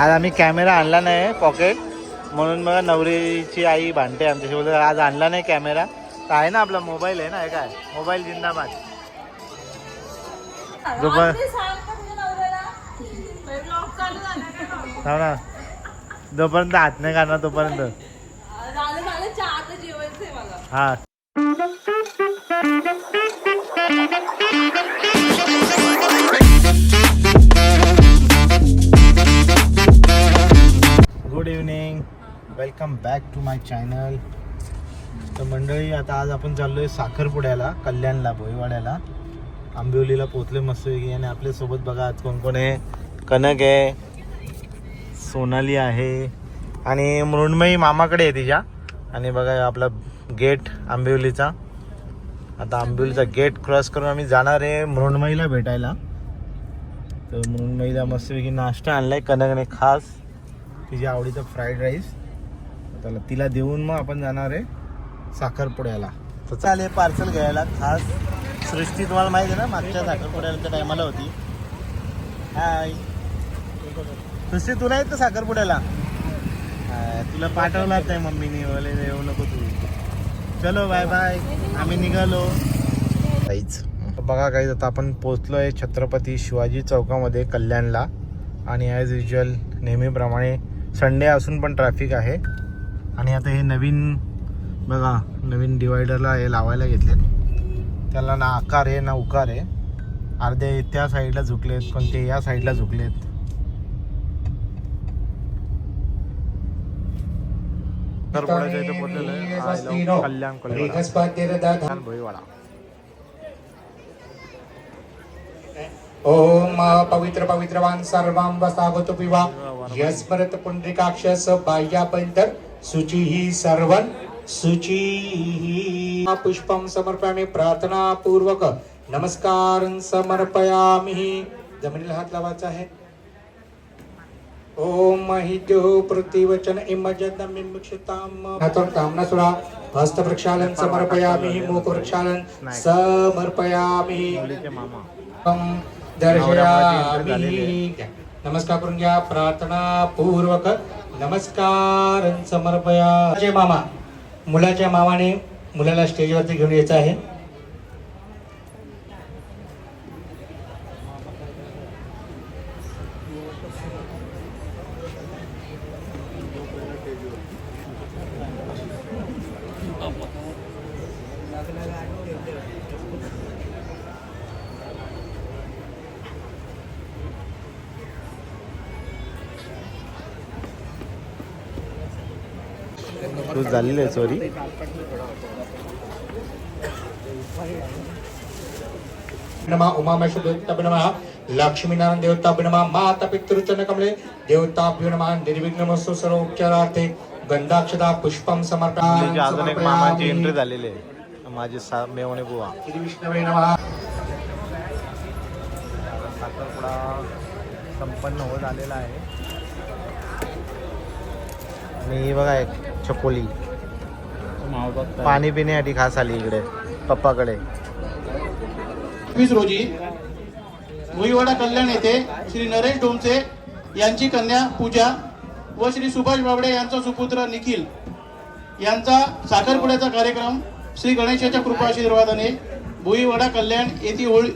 आज आम्ही कॅमेरा आणला नाही पॉकेट म्हणून मग नवरीची आई भांडते आमच्यासोबत आज आणला नाही कॅमेरा. तर आहे ना आपला मोबाईल आहे ना काय? मोबाईल जिंदाबाद. दुपार आज ते सांग का तुझ्या नवऱ्याला? Vlog चालू झाला. हो ना. जोपर्यंत हात नाही काढणार तोपर्यंत. हा. Good evening. Welcome back to my channel. तर मंडळी आता आज आपण चाललोय साखरपुड्याला कल्याणला भोईवाड्याला. आंबिवलीला पोचले मस्तपैकी आणि आपल्यासोबत बघा आज कोण कोण आहे. कनक आहे सोनाली आहे आणि मृण्मयी मामाकडे आहे तिच्या. आणि बघा आपला गेट आंबिवलीचा. आता आंबिवलीचा गेट क्रॉस करून आम्ही जाणार आहे मृण्मयीला भेटायला. तर मृण्मयीला मस्तपैकी नाश्ता आणलाय कनकने खास. तिच्या आवडीचं फ्राईड राईस त्याला तिला देऊन मग आपण जाणार आहे साखरपुड्याला. तर चालेल पार्सल घ्यायला. खास सृष्टी तुम्हाला माहिती आहे ना मागच्या साखरपुड्याच्या टायमाला होती. हाय सृष्टी तुला नाही तर साखरपुड्याला? तुला पाठवलाच नाही मम्मीने बोले येऊ नको तू. चलो बाय बाय आम्ही निघालो. काहीच बघा काही आता आपण पोचलोय छत्रपती शिवाजी चौकामध्ये कल्याणला. आणि ॲज युजल नेहमीप्रमाणे संडे असून पण ट्रॅफिक आहे. आणि आता हे नवीन बघा नवीन डिवायडरला हे लावायला घेतले त्याला ना आकार आहे ना उकार आहे. अर्धे त्या साईडला झुकलेत कोणते या साईडला झुकलेत. पोहोचलेलो आहे. हा, कल्याण कल्याण भोईवाडा. ओम पवित्र पवित्रवान सर्वां वसावतु पिवा. यस्मरत पुंडरीकाक्षस बाह्यापंतर शुची ही सर्वन. शुची पुष्पम समर्पयामी प्रार्थना पूर्वक नमस्कार समर्पयामी. जमिनीला हात लावायचा आहे. ओम महिद्यो प्रतिवचन इमजदमिक्षताम हातोर कामना सुरा हस्त प्रक्षालन समर्पयामी. मुख प्रक्षालन समर्पयामी. नमस्कार करून घ्या. प्रार्थना पूर्वक नमस्कार समर्पया. मामा मुलाच्या मामाने मुलाला स्टेजवरती घेऊन यायचं आहे. तू झालेली आहे सॉरी नमा उमामेश्वर देवताभ्य नमः लक्ष्मीनारायण देवताभ्य नमः माता पितृचरण कमले देवताभ्यो नमः निर्विघ्नमस्तु सर्वोपचारार्थे गंधाक्षदा पुष्पम मुलीची अजून एक मामाची एंट्री झालेली आहे. माझी सा मेवणे बुवा. श्री विष्णवे नमः. साखरपुडा संपन्न होत आलेला आहे. आणि ही बघा एक चकोली. पाणी पिण्यासाठी खास आली इकडे पप्पाकडे. वीस रोजी भुईवाडा कल्याण येथे श्री नरेश डोमचे यांची कन्या पूजा व श्री सुभाष बाबडे यांचा सुपुत्र निखिल यांचा साखरपुड्याचा कार्यक्रम श्री गणेशाच्या कृपा आशीर्वादाने भुईवाडा कल्याण येथील होळी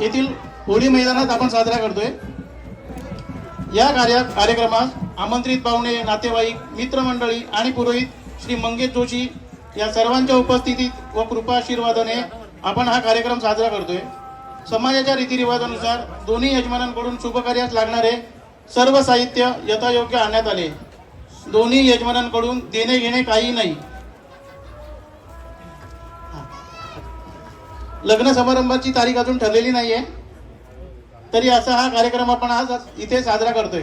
येथील होळी मैदानात आपण साजरा करतोय. या कार्य कार्यक्रमात आमंत्रित पाहुणे नातेवाईक मित्रमंडळी आणि पुरोहित श्री मंगेश जोशी या सर्वांच्या उपस्थितीत व कृपा आशीर्वादाने आपण हा कार्यक्रम साजरा करतोय. समाजाच्या रीतिरिवाजानुसार दोन्ही यजमानांकडून शुभकार्यास लागणारे सर्व साहित्य यथायोग्य आणण्यात आले. दोन्ही यजमानांकडून देणे घेणे काही नाही. लग्न समारंभाची तारीख अजून ठरलेली नाहीये. तरी असा हा कार्यक्रम आपण आज इथे साजरा करतोय.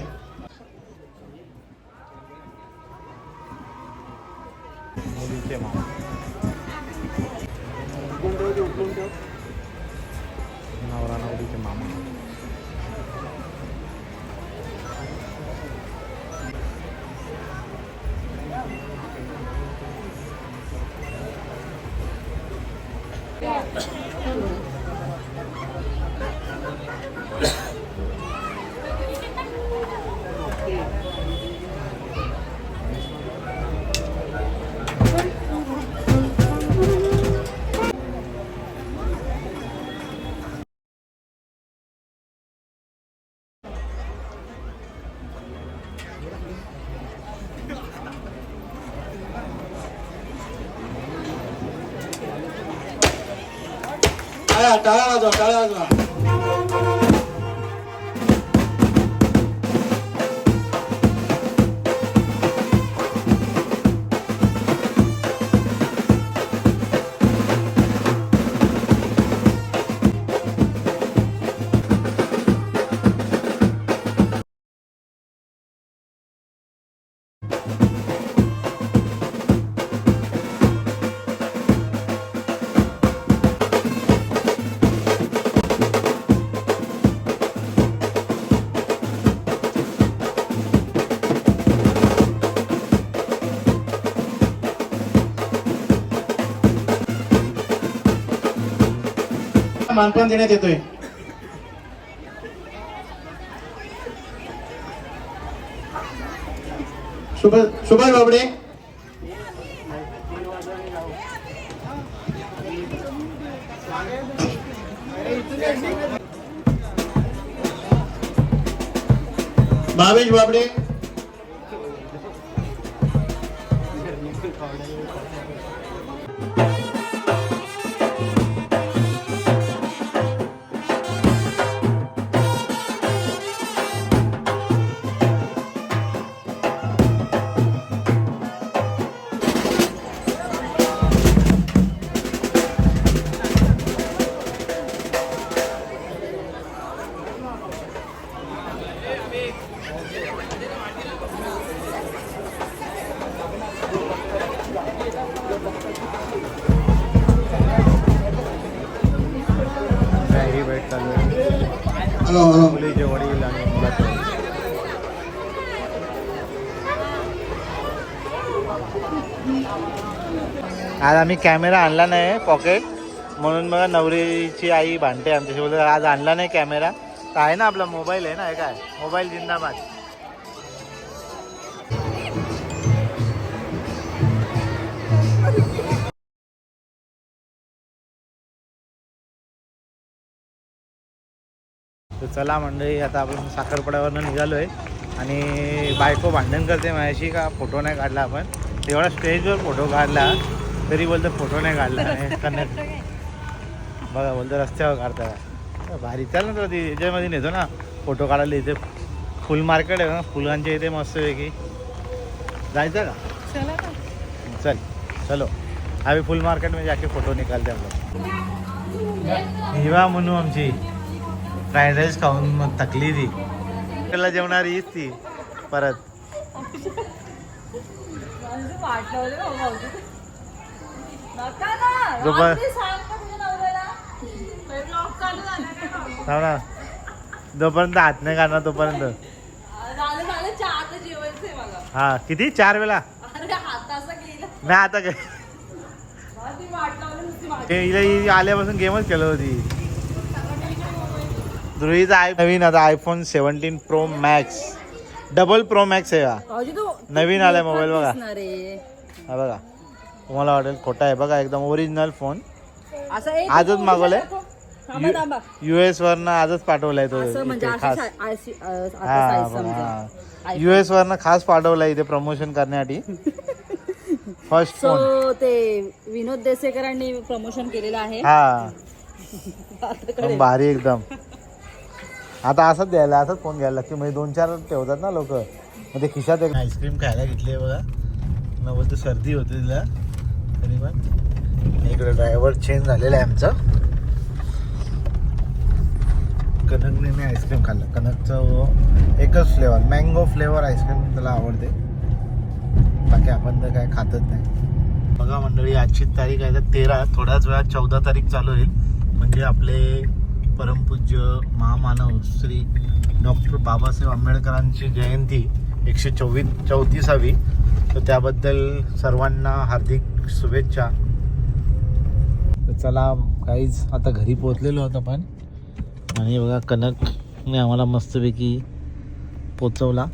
打扰了哥打扰了。哥 मानपान देण्यात येतोय सुभाष सुभाष बाबडे भावेश बाबडे भेट चालू आहे. हॅलो हॅलो मुलीचे वडील आणि मुलाचे वडील. आज आम्ही कॅमेरा आणला नाही पॉकेट म्हणून मग नवरीची आई भांडते आमच्याशी. बोलते आज आणला नाही कॅमेरा. तर आहे ना आपला मोबाईल आहे ना हे काय? मोबाईल जिंदाबाद. तर चला मंडळी आता आपण साखरपुड्यावरनं निघालो आहे आणि बायको भांडण करते माझ्याशी का फोटो नाही काढला आपण? तेवढा स्टेजवर फोटो काढला तरी बोलतो फोटो नाही काढला. आणि कन्नड बघा बोलतो रस्त्यावर काढता का? भारी चल ना तुला ती याच्यामध्ये नेतो ना. फोटो काढायला इथे फुल मार्केट आहे ना फुलांच्या इथे मस्तपैकी. जायचं का? चल चलो अभी फुल मार्केट में जाके फोटो निकालते लोग हिवा म्हणू आमची. फ्राईड राईस खाऊन मग थकली ती. त्याला जेवणारी हीच ती. परत. जोपर्यंत हात नाही काढणार तोपर्यंत. हा किती? चार वेळा? नाही आता काय? आल्यापासून गेमच खेळत होती. ध्रुवीचा आय नवीन आता iPhone seventeen pro max double pro max आहे हा. तू नवीन आलाय मोबाईल बघा. हा बघा. तुम्हाला वाटेल खोटा आहे. बघा एकदम ओरिजिनल फोन आजच मागवलंय? दाखव. थांबा थांबा. यू एस वरनं आजच पाठवलाय तो म्हणजे खास. सा- अशी- अ, आता हा size समजा. iPhone. यू एस वरनं खास पाठवलाय इथे प्रमोशन करण्यासाठी. फर्स्ट फोन ते विनोद देसेकरांनी प्रमोशन केलेलं आहे. हा. भारी एकदम. आता असंच द्यायला असंच फोन घ्यायला लागते. म्हणजे दोन चार ठेवतात ना लोक. मग ते खिशात एक आईस्क्रीम खायला घेतली आहे बघा. न बोलतो सर्दी होते तिला. तरी पण. इकडे ड्रायव्हर चेंज झालेला आहे आमचा. कनकने मी आईस्क्रीम खाल्लं. कनकचं एकच फ्लेवर मँगो फ्लेवर आईस्क्रीम त्याला आवडते. बाकी आपण तर काय खातच नाही. बघा मंडळी आजची तारीख आहे तर तेरा. थोड्याच वेळात चौदा तारीख चालू होईल. म्हणजे आपले परमपूज्य महामानव श्री डॉक्टर बाबासाहेब आंबेडकरांची जयंती एकशे चोवीस चौतीसावी. तर त्याबद्दल सर्वांना हार्दिक शुभेच्छा. तर चला काहीच आता घरी पोचलेलो आहोत आपण. आणि बघा कनकने आम्हाला मस्तपैकी पोचवला.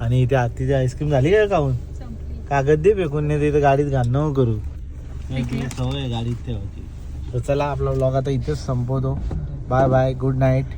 आणि इथे आतीची आईस्क्रीम झाली का खाऊन? कागद दे फेकून नाही इथं गाडीत नको करू. नाही, ती सवय गाडीत ठेवायची तर चला आपला ब्लॉग आता इथेच संपवतो. Bye bye good night